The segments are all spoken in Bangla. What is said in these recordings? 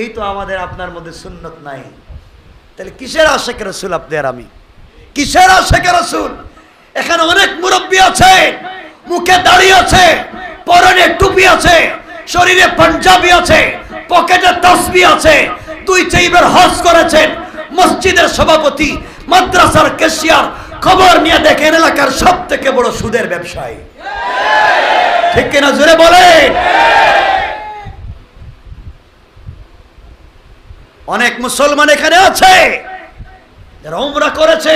এই তো আমাদের আপনার মধ্যে সুন্নত নাই। তাহলে কিসের আশেখ রসুল আপনার আমি? কিসের আশেখ রসুল? এখানে অনেক মুরব্বী আছে, মুখে দাড়ি আছে, পরনে টুপি আছে, শরীরে পাঞ্জাবি আছে, পকেটে তসবি আছে, দুই চাইবার হজ করেছেন, মসজিদের সভাপতি, মাদ্রাসার কেশিয়ার, খবর নিয়ে দেখেন এলাকার সব থেকে বড় সুদের ব্যবসায়ী। ঠিক কিনা জোরে বলেন? অনেক মুসলমান এখানে আছে। যারা করেছে,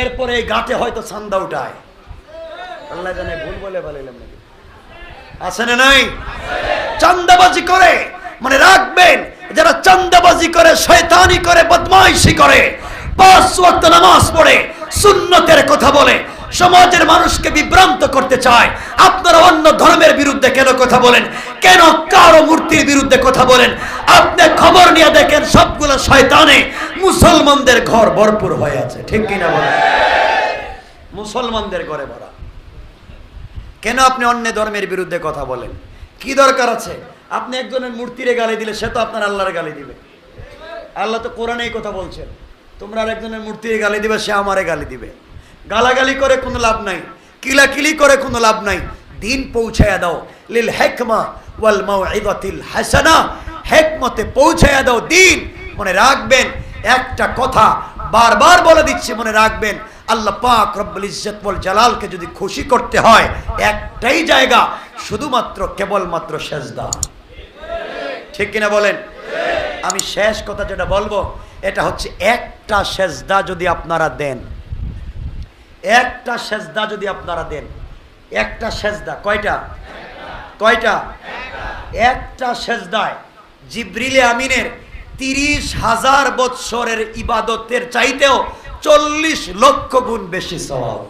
এরপরে এই গাতে হয়তো চান্দা উঠায়। আল্লাহ জানে ভুল বলে বলিলাম নাকি? আছে না নাই? চান্দাবাজি করে মানে রাখবেন, যারা চান্দাবাজি করে, শয়তানি করে, বদমাইশি করে, পাঁচ ওয়াক্ত নামাজ পড়ে, সুন্নতের কথা বলে, সমাজের মানুষকে বিভ্রান্ত করতে চায়, আপনারা অন্য ধর্মের বিরুদ্ধে কেন কথা বলেন? কেন কারও মূর্তির বিরুদ্ধে কথা বলেন? আপনি খবর নিয়ে দেখেন সবগুলো শয়তানে। মুসলমানদের ঘর ভরপুর হয়ে আছে, ঠিক কিনা বলেন? মুসলমানদের ঘরে ভরা। কেন আপনি অন্য ধর্মের বিরুদ্ধে কথা বলেন? কি দরকার আছে? আপনি একজনের মূর্তিরে গালি দিলে সে তো আপনার আল্লাহর গালি দিবে। আল্লাহ তো কোরআনে এই কথা বলছেন, তোমরা আর একজনের মূর্তিরে গালি দিবে, সে আমারে গালি দিবে। গালাগালি করে কোনো লাভ নাই, কিলাকিলি করে কোনো লাভ নাই। দিন পৌঁছায়া দাও। লিল হেকমা ওয়াল মাউইদাতিল হাসানা হেকমতে পৌঁছায়া দাও দিন। মনে রাখবেন, একটা কথা বারবার বলে দিচ্ছি, মনে রাখবেন, আল্লাহ পাক রব্বুল ইজ্জত ওয়াল জালালকে যদি খুশি করতে হয়, একটাই জায়গা, শুধুমাত্র কেবলমাত্র সেজদা। ঠিক কিনা বলেন? আমি শেষ কথা যেটা বলব, এটা হচ্ছে একটা সেজদা যদি আপনারা দেন। একটা সেজদা যদি আপনারা দেন। একটা সেজদা, কয়টা? কয়টা? একটা সেজদায় জিব্রিলে আমিনের তিরিশ হাজার বৎসরের ইবাদতের চাইতেও চল্লিশ লক্ষ গুণ বেশি সওয়াব।